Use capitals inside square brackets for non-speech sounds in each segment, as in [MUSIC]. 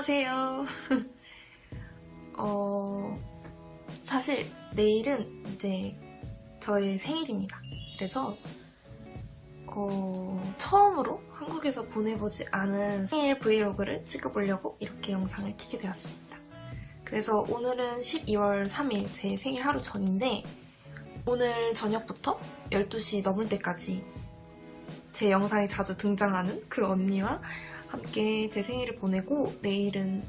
안녕하세요. [LAUGHS] 어, 사실 내일은 이제 저의 생일입니다. 그래서 어, 처음으로 한국에서 보내보지 않은 생일 브이로그를 찍어보려고 이렇게 영상을 키게 되었습니다. 그래서 오늘은 12월 3일 제 생일 하루 전인데 오늘 저녁부터 12시 넘을 때까지 제 영상에 자주 등장하는 그 언니와 함께 제 생일을 보내고 내일은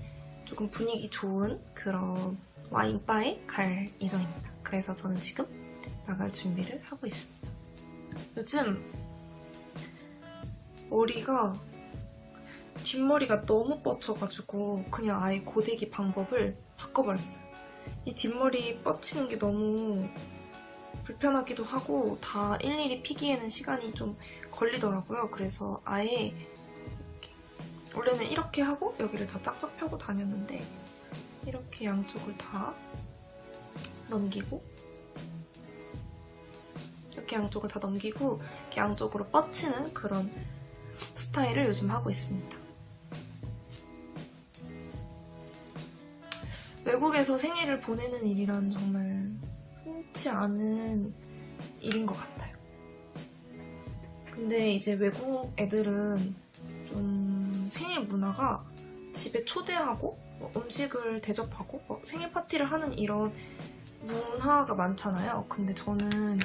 조금 분위기 좋은 그런 와인바에 갈 예정입니다. 그래서 저는 지금 나갈 준비를 하고 있습니다. 요즘 머리가 뒷머리가 너무 뻗쳐가지고 그냥 아예 고데기 방법을 바꿔버렸어요. 이 뒷머리 뻗치는 게 너무 불편하기도 하고 다 일일이 피기에는 시간이 좀 걸리더라고요. 그래서 아예 원래는 이렇게 하고 여기를 다 짝짝 펴고 다녔는데 이렇게 양쪽을 다 넘기고 이렇게 양쪽을 다 넘기고 이렇게 양쪽으로 뻗치는 그런 스타일을 요즘 하고 있습니다. 외국에서 생일을 보내는 일이란 정말 흔치 않은 일인 것 같아요. 근데 이제 외국 애들은 좀 생일 문화가 집에 초대하고 뭐 음식을 대접하고 뭐 생일 파티를 하는 이런 문화가 많잖아요. 근데 저는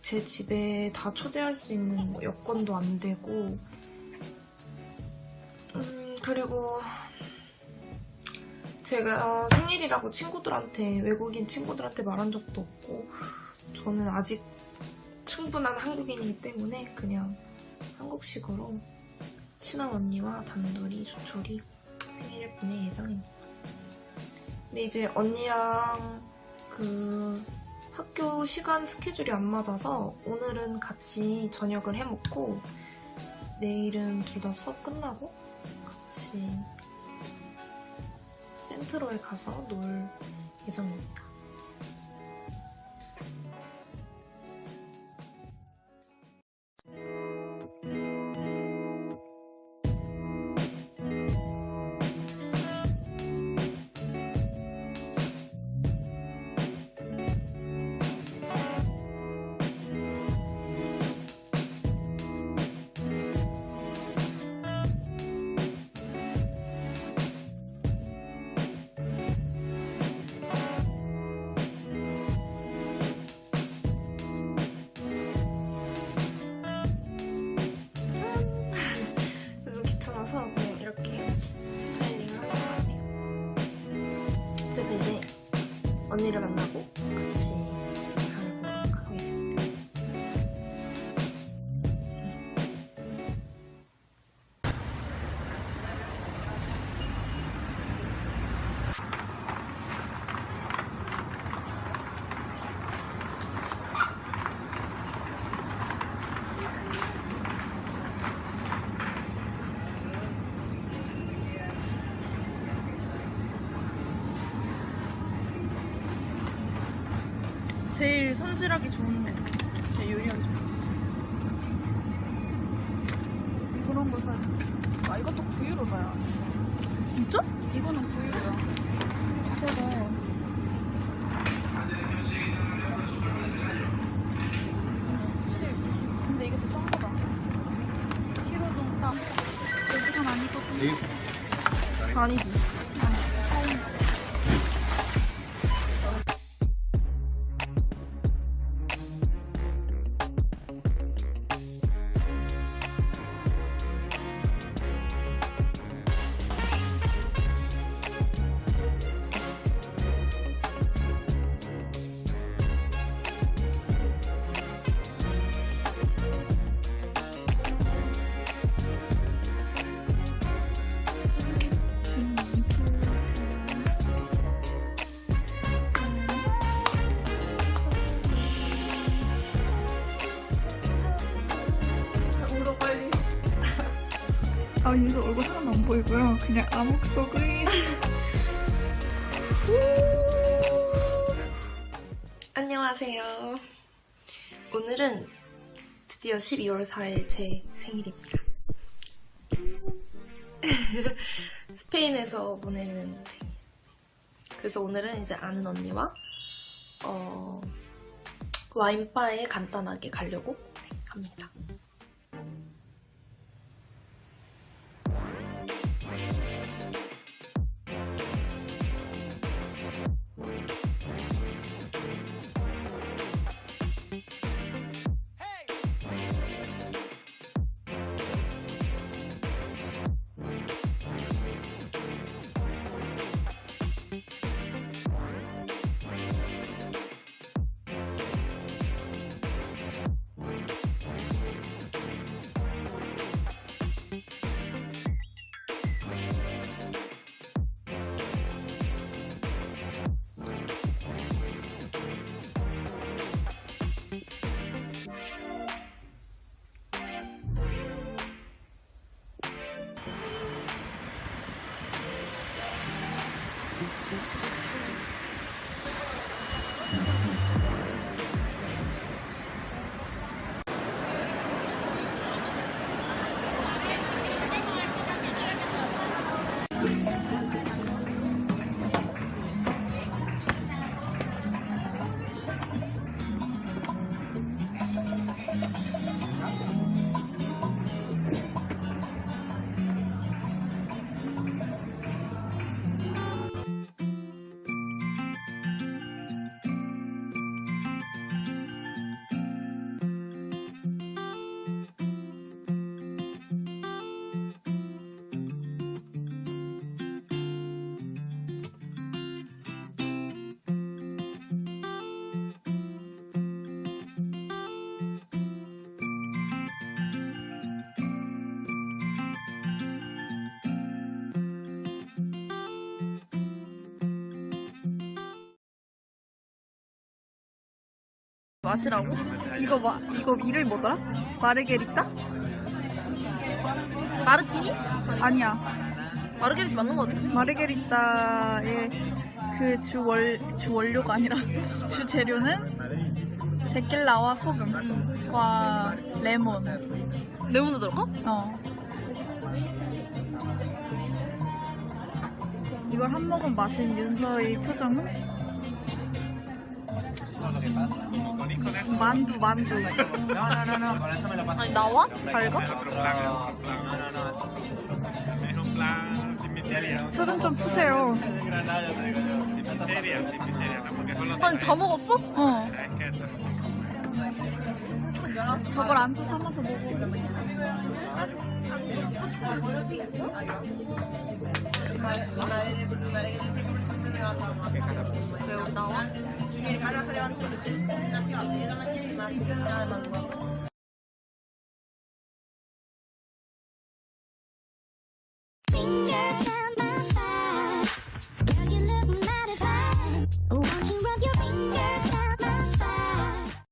제 집에 다 초대할 수 있는 뭐 여건도 안 되고 음, 그리고 제가 생일이라고 친구들한테 외국인 친구들한테 말한 적도 없고 저는 아직 충분한 한국인이기 때문에 그냥 한국식으로 친한 언니와 단둘이 조촐히 생일을 보낼 예정입니다. 근데 이제 언니랑 그 학교 시간 스케줄이 안 맞아서 오늘은 같이 저녁을 해 먹고 내일은 둘 다 수업 끝나고 같이 센트로에 가서 놀 예정입니다. 언니를 만나고 제일 손질하기 좋은데 제일 요리하기 좋은 그런 거 사야 돼. 아, 이것도 9유로다야. 진짜? 이거는 9유로야. 비싸다. 칠, 20. 근데 이게 더싼 거다. 키로당 딱. 여기선 아니거든. 아니지 아, 여기서 얼굴 하나도 안 보이고요. 그냥 암흑 속의 [LAUGHS] 안녕하세요. 오늘은 드디어 12월 4일 제 생일입니다. [LAUGHS] 스페인에서 보내는 생일. 그래서 오늘은 이제 아는 언니와 어, 와인바에 간단하게 가려고 합니다. 마시라고? 이거 마, 이거 이름이 뭐더라? 마르게리따? 마르티니? 아니야. 마르게리티 맞는 거 같은데? 마르게리따의 그 주월 주원료가 아니라 [LAUGHS] 주 재료는 데킬라와 소금과 레몬. 레몬도 들어가? 어. 이걸 한 모금 마신 윤서의 표정은 만두 만두. 아니 나와? 밝아? 표정 좀 푸세요. 아니 다 먹었어? 어. 저걸 안주 삼아서 먹어. 왜우 리 나와?